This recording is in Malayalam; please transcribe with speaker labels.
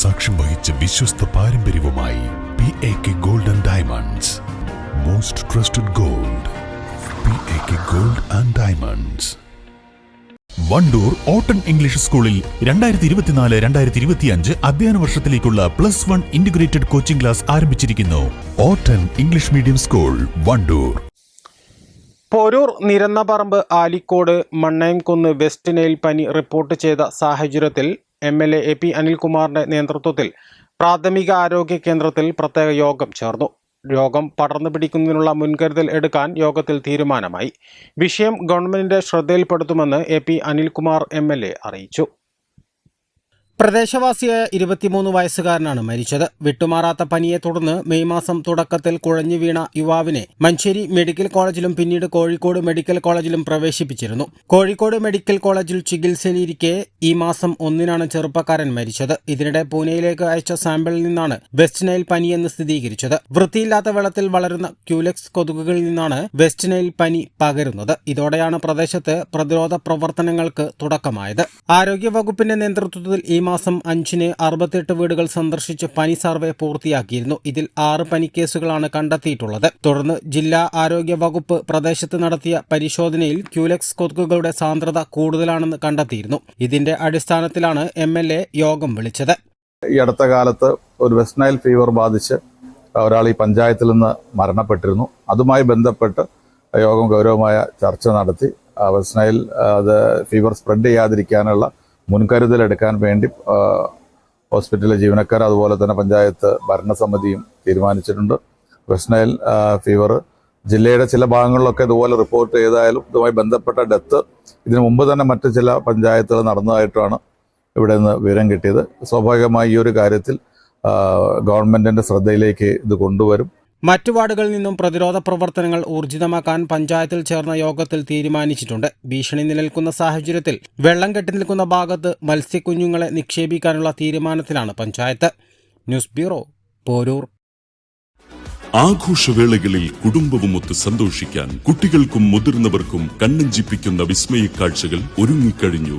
Speaker 1: സാക്ഷ്യം വഹിച്ച വിശ്വസ്ത പാരമ്പര്യവുമായി P A K gold and diamonds most trusted gold P A K gold and diamonds Wandoor ഓട്ടൺ English സ്കൂളിൽ രണ്ടായിരത്തി ഇരുപത്തിനാല് രണ്ടായിരത്തി ഇരുപത്തിയഞ്ച് അധ്യയന വർഷത്തിലേക്കുള്ള plus one integrated coaching class ആരംഭിച്ചിരിക്കുന്നു. ഓട്ടൺ English medium school Wandoor.
Speaker 2: Porur Nirannaparambu Alikode Mannayamkunnu West Nile പനി റിപ്പോർട്ട് ചെയ്ത സാഹചര്യത്തിൽ M L A A P അനിൽകുമാറിന്റെ നേതൃത്വത്തിൽ പ്രാഥമിക ആരോഗ്യ കേന്ദ്രത്തിൽ പ്രത്യേക യോഗം ചേർന്നു. രോഗം പടർന്നു പിടിക്കുന്നതിനുള്ള മുൻകരുതൽ എടുക്കാൻ യോഗത്തിൽ തീരുമാനമായി. വിഷയം ഗവൺമെന്റിന്റെ ശ്രദ്ധയിൽപ്പെടുത്തുമെന്ന് A P Anilkumar M L A അറിയിച്ചു. പ്രദേശവാസിയായ ഇരുപത്തിമൂന്ന് വയസ്സുകാരനാണ് മരിച്ചത്. വിട്ടുമാറാത്ത പനിയെ തുടർന്ന് മെയ് മാസം തുടക്കത്തിൽ കുഴഞ്ഞു വീണ യുവാവിനെ മഞ്ചേരി മെഡിക്കൽ കോളേജിലും പിന്നീട് കോഴിക്കോട് മെഡിക്കൽ കോളേജിലും പ്രവേശിപ്പിച്ചിരുന്നു. കോഴിക്കോട് മെഡിക്കൽ കോളേജിൽ ചികിത്സയിലിരിക്കെ ഈ മാസം ഒന്നിനാണ് ചെറുപ്പക്കാരൻ മരിച്ചത്. ഇതിനിടെ പൂനെയിലേക്ക് അയച്ച സാമ്പിളിൽ നിന്നാണ് വെസ്റ്റ് നൈൽ പനിയെന്ന് സ്ഥിരീകരിച്ചത്. വൃത്തിയില്ലാത്ത വെള്ളത്തിൽ വളരുന്ന ക്യൂലെക്സ് കൊതുകുകളിൽ നിന്നാണ് വെസ്റ്റ് നൈൽ പനി പകരുന്നത്. ഇതോടെയാണ് പ്രദേശത്ത് പ്രതിരോധ പ്രവർത്തനങ്ങൾക്ക് തുടക്കമായത്. ആരോഗ്യവകുപ്പിന്റെ നേതൃത്വത്തിൽ ഈ മാസം അഞ്ചിന് അറുപത്തെട്ട് വീടുകൾ സന്ദർശിച്ച് പനി സർവേ പൂർത്തിയാക്കിയിരുന്നു. ഇതിൽ ആറ് പനിക്കേസുകളാണ് കണ്ടെത്തിയിട്ടുള്ളത്. തുടർന്ന് ജില്ലാ ആരോഗ്യ വകുപ്പ് പ്രദേശത്ത് നടത്തിയ പരിശോധനയിൽ ക്യൂലെക്സ് കൊതുകുകളുടെ സാന്ദ്രത കൂടുതലാണെന്ന് കണ്ടെത്തിയിരുന്നു. ഇതിന്റെ അടിസ്ഥാനത്തിലാണ് എം യോഗം വിളിച്ചത്.
Speaker 3: ഈ അടുത്ത കാലത്ത് ഒരു വെസ്റ്റ് ഫീവർ ബാധിച്ച് ഒരാൾ ഈ പഞ്ചായത്തിൽ നിന്ന് മരണപ്പെട്ടിരുന്നു. അതുമായി ബന്ധപ്പെട്ട് യോഗം ഗൗരവമായ ചർച്ച നടത്തി. വെസ്റ്റ് അത് ഫീവർ സ്പ്രെഡ് ചെയ്യാതിരിക്കാനുള്ള മുൻകരുതൽ എടുക്കാൻ വേണ്ടി ഹോസ്പിറ്റലിലെ ജീവനക്കാർ അതുപോലെ തന്നെ പഞ്ചായത്ത് ഭരണസമിതിയും തീരുമാനിച്ചിട്ടുണ്ട്. വെസ്റ്റ് നൈൽ ഫീവർ ജില്ലയുടെ ചില ഭാഗങ്ങളിലൊക്കെ ഇതുപോലെ റിപ്പോർട്ട് ചെയ്തായാലും ഇതുമായി ബന്ധപ്പെട്ട ഡെത്ത് ഇതിനു മുമ്പ് തന്നെ മറ്റ് ചില പഞ്ചായത്തുകൾ നടന്നതായിട്ടാണ് ഇവിടെ നിന്ന് വിവരം കിട്ടിയത്. സ്വാഭാവികമായി ഈ ഒരു കാര്യത്തിൽ ഗവൺമെന്റിന്റെ ശ്രദ്ധയിലേക്ക് ഇത് കൊണ്ടുവരും.
Speaker 2: മറ്റു വാർഡുകളിൽ നിന്നും പ്രതിരോധ പ്രവർത്തനങ്ങൾ ഊർജിതമാക്കാൻ പഞ്ചായത്തിൽ ചേർന്ന യോഗത്തിൽ തീരുമാനിച്ചിട്ടുണ്ട്. ഭീഷണി നിലനിൽക്കുന്ന സാഹചര്യത്തിൽ വെള്ളം കെട്ടി നിൽക്കുന്ന ഭാഗത്ത് മത്സ്യക്കുഞ്ഞുങ്ങളെ നിക്ഷേപിക്കാനുള്ള തീരുമാനത്തിലാണ് പഞ്ചായത്ത്. News bureau Poroor.
Speaker 4: ആഘോഷവേളകളിൽ കുടുംബവുമൊത്ത് സന്തോഷിക്കാൻ കുട്ടികൾക്കും മുതിർന്നവർക്കും കണ്ണഞ്ചിപ്പിക്കുന്ന വിസ്മയ കാഴ്ചകൾ ഒരുങ്ങിക്കഴിഞ്ഞു.